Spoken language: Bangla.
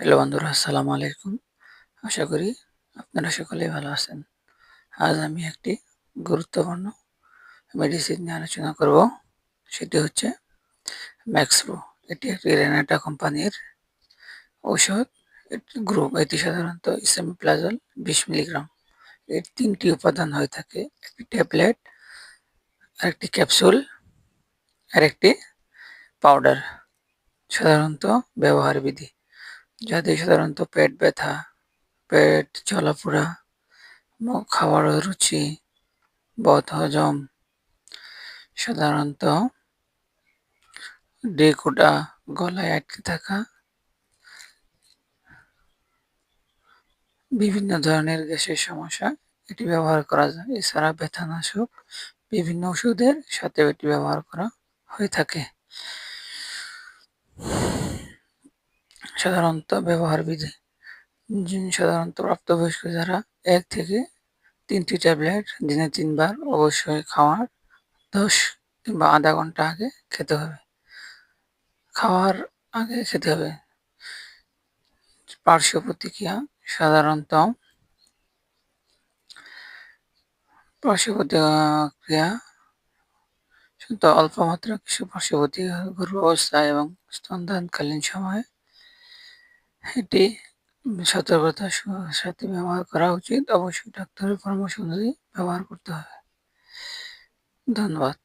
হ্যালো বন্ধুরা, আসসালামু আলাইকুম। আশা করি আপনারা সকলেই ভালো আছেন। আজ আমি একটি গুরুত্বপূর্ণ মেডিসিন নিয়ে আলোচনা করব। সেটি হচ্ছে ম্যাক্সপ্রো এটি একটি রেনাটা কোম্পানির ঔষধ। গ্রুপ এটি সাধারণত ইসেমিপ্লাজল বিশ মিলিগ্রাম এর তিনটি উপাদান হয়ে থাকে, একটি ট্যাবলেট আরেকটি ক্যাপসুল আর একটি পাউডার সাধারণত ব্যবহার বিধি যাদের সাধারণত পেট ব্যথা, পেট মুখ খাওয়ার রুচি বদ হজম সাধারণত ডেকুটা গলায় আটকে থাকা, বিভিন্ন ধরনের গ্যাসের সমস্যা, এটি ব্যবহার করা যায়। এছাড়া ব্যথানাশক বিভিন্ন ওষুধের সাথে এটি ব্যবহার করা হয়ে থাকে। সাধারণত ব্যবহার বিধি সাধারণত প্রাপ্তবয়স্ক যারা এক থেকে তিনটি ট্যাবলেট দিনে তিনবার অবশ্যই খাওয়ার দশ কিংবা আধা ঘণ্টা আগে খেতে হবে। খাওয়ার আগে খেতে হবে। পার্শ্ব প্রতিক্রিয়া সাধারণত পার্শ্ব প্রতিক্রিয়া শুধু অল্প মাত্রা কিছু পার্শ্ব প্রতিক্রিয়া গর্ভাবস্থা এবং স্তনদানকালীন সময়ে এটি সতর্কতার সাথে ব্যবহার করা উচিত। অবশ্যই ডাক্তারের পরামর্শ অনুযায়ী ব্যবহার করতে হবে। ধন্যবাদ।